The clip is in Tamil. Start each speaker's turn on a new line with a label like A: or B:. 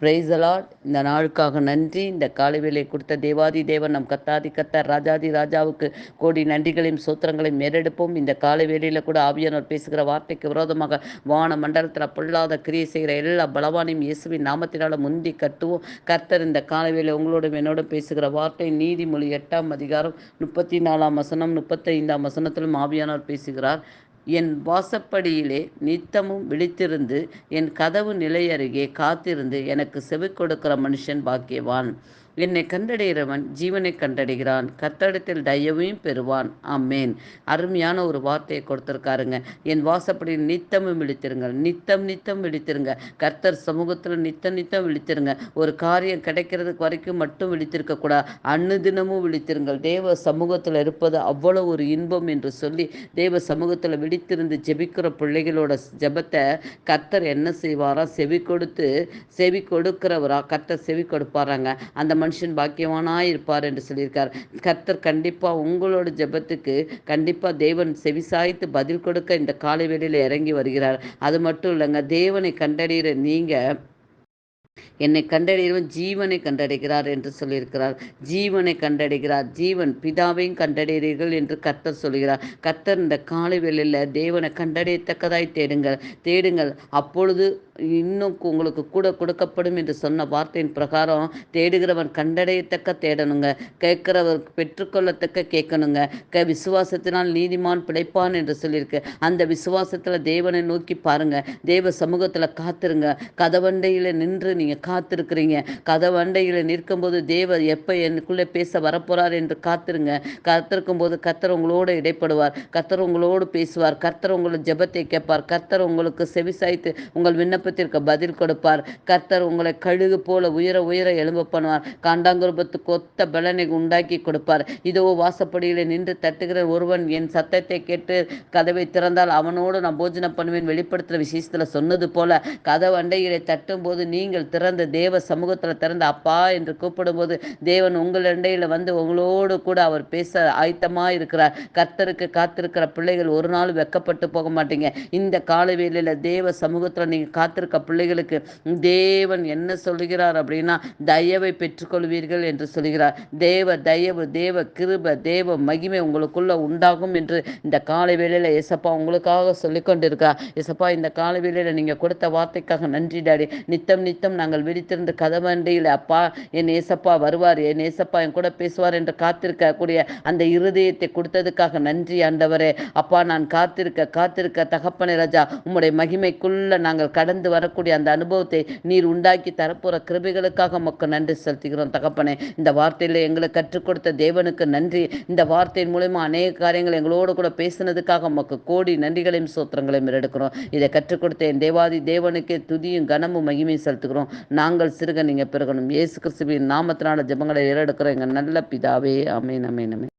A: பிரைசலாட் இந்த நாளுக்காக நன்றி. இந்த காலை வேலை கொடுத்த தேவாதி தேவன் நம் கத்தாதி கத்தார் ராஜாதி ராஜாவுக்கு கோடி நன்றிகளையும் சூத்திரங்களையும் மேலெடுப்போம் இந்த காலை வேலையில் கூட ஆவியானவர் பேசுகிற வார்த்தைக்கு விரோதமாக வான மண்டலத்தில் பொல்லாத கிரியை செய்கிற எல்லா பலவானையும் இயேசுவின் நாமத்தினால முந்தி கட்டுவோம் கர்த்தர் இந்த காலை வேலை உங்களோடும் என்னோட பேசுகிற வார்த்தை நீதிமொழி எட்டாம் அதிகாரம் முப்பத்தி நாலாம் வசனம் முப்பத்தைந்தாம் வசனத்திலும் ஆவியானவர் பேசுகிறார். என் வாசப்படியிலே நித்தமும் விழித்திருந்து என் கதவு நிலை அருகே காத்திருந்து எனக்கு செவி கொடுக்கிற மனுஷன் பாக்கியவான். என்னை கண்டடைகிறவன் ஜீவனை கண்டடைகிறான். கத்தடத்தில் தயவையும் பெறுவான். ஆமேன். அருமையான ஒரு வார்த்தையை கொடுத்துருக்காருங்க. என் வாசப்படி நித்தமும் விழித்திருங்க நித்தம் நித்தம் விழித்திருங்க. கர்த்தர் சமூகத்தில் நித்தம் நித்தம் விழித்திருங்க. ஒரு காரியம் கிடைக்கிறதுக்கு வரைக்கும் மட்டும் விழித்திருக்க கூடாது. அன்னுதினமும் விழித்திருங்கள். தேவ சமூகத்தில் இருப்பது அவ்வளோ ஒரு இன்பம் என்று சொல்லி தேவ சமூகத்தில் விழித்திருந்து ஜெபிக்கிற பிள்ளைகளோட ஜெபத்தை கர்த்தர் என்ன செய்வாரா? செவி கொடுத்து செவி கொடுக்கிறவரா? கர்த்தர் செவி கொடுப்பாராங்க. அந்த மனுஷன் மனுஷன் பாக்கியவானாக இருப்பார் என்று சொல்லியிருக்கார். கர்த்தர் கண்டிப்பாக உங்களோட ஜெபத்துக்கு கண்டிப்பாக தேவன் செவிசாய்த்து பதில் கொடுக்க இந்த காலை வேளையில் இறங்கி வருகிறார். அது மட்டும் இல்லைங்க தேவனை கண்டறிகிற நீங்கள் என்னை கண்டறியவன் ஜீவனை கண்டடைகிறார் என்று சொல்லியிருக்கிறார். ஜீவனை கண்டடைகிறார் ஜீவன் பிதாவையும் கண்டடைகிறீர்கள் என்று கர்த்தர் சொல்கிறார். கர்த்தர் இந்த காலை வேளையில் தேவனை கண்டடையத்தக்கதாய் தேடுங்கள். தேடுங்கள். அப்பொழுது இன்னும் உங்களுக்கு கூட கொடுக்கப்படும் என்று சொன்ன வார்த்தையின் பிரகாரம் தேடுகிறவன் கண்டடையத்தக்க தேடணுங்க. கேட்கிறவர் பெற்றுக்கொள்ளத்தக்க கேட்கணுங்க. க விசுவாசத்தினால் நீதிமான் பிழைப்பான் என்று சொல்லியிருக்கு. அந்த விசுவாசத்தில் தேவனை நோக்கி பாருங்க. தேவ சமூகத்தில் காத்துருங்க. கதவண்டையில் நின்று நீங்கள் காத்திருக்கிறீங்க. கதவண்டையில் நிற்கும்போது தேவ எப்போ எனக்குள்ளே பேச வரப்போறார் என்று காத்திருங்க. கத்திருக்கும் போது கத்தர் உங்களோடு இடைப்படுவார். கத்தர் உங்களோடு பேசுவார். கர்த்தர் உங்களை ஜெபத்தை கேட்பார். கர்த்தர் உங்களுக்கு செவிசாய்த்து உங்கள் விண்ணப்ப விண்ணப்பத்திற்கு பதில் கொடுப்பார். கர்த்தர் உங்களை கழுகு போல உயர உயர எழும்ப பண்ணுவார். காண்டாங்குருபத்துக்கு ஒத்த பலனை உண்டாக்கி கொடுப்பார். இதோ வாசப்படியில் நின்று தட்டுகிற ஒருவன் என் சத்தத்தை கேட்டு கதவை திறந்தால் அவனோடு நான் போஜனம் பண்ணுவேன் வெளிப்படுத்துகிற விசேஷத்தில் சொன்னது போல கதவு அண்டையிலே தட்டும் போது நீங்கள் திறந்த தேவ சமூகத்தில் திறந்த அப்பா என்று கூப்பிடும்போது தேவன் உங்கள் அண்டையில் வந்து உங்களோடு கூட அவர் பேச ஆயத்தமாக இருக்கிறார். கர்த்தருக்கு காத்திருக்கிற பிள்ளைகள் ஒரு நாள் வெக்கப்பட்டு போக மாட்டீங்க. இந்த காலவேளையில் தேவ சமூகத்தில் நீங்கள் காத்து காத்திருக்க பிள்ளைகளுக்கு தேவன் என்ன சொல்லுகிறார் அப்படின்னா தயவை பெற்றுக்கொள்வீர்கள் என்று சொல்கிறார் தேவ தயவு தேவ கிருப தேவ மகிமை உங்களுக்குள்ள உண்டாகும் என்று இந்த காலை வேளையில் எசப்பா உங்களுக்காக சொல்லிக்கொண்டிருக்கா எசப்பா இந்த காலை வேளையில் நீங்கள் கொடுத்த வார்த்தைக்காக நன்றி டாடி. நித்தம் நித்தம் நாங்கள் விழித்திருந்த கதவண்டியில் அப்பா என் ஏசப்பா வருவார் என் ஏசப்பா என் கூட பேசுவார் என்று காத்திருக்கக்கூடிய அந்த இருதயத்தை கொடுத்ததுக்காக நன்றி ஆண்டவரே. அப்பா நான் காத்திருக்க காத்திருக்க தகப்பனை ராஜா உம்முடைய மகிமைக்குள்ள நாங்கள் கடந்து இருந்து வரக்கூடிய அந்த அனுபவத்தை நீர் உண்டாக்கி தரப்போகிற கிருபிகளுக்காக மக்கள் நன்றி செலுத்துகிறோம் தகப்பனே. இந்த வார்த்தையில் எங்களை கற்றுக் கொடுத்த தேவனுக்கு நன்றி. இந்த வார்த்தையின் மூலயமா அநேக காரியங்கள் எங்களோடு கூட பேசினதுக்காக மக்கள் கோடி நன்றிகளையும் சோத்திரங்களையும் எடுக்கிறோம் இதை கற்றுக் கொடுத்த என் தேவாதி தேவனுக்கே துதியும் கனமும் மகிமையும் செலுத்துகிறோம். நாங்கள் சிறுக நீங்கள் பெருகணும். இயேசு கிறிஸ்துவின் நாமத்தினால ஜபங்களை ஏறெடுக்கிறோம். எங்கள் நல்ல பிதாவே. அமேன் அமேன் அமேன்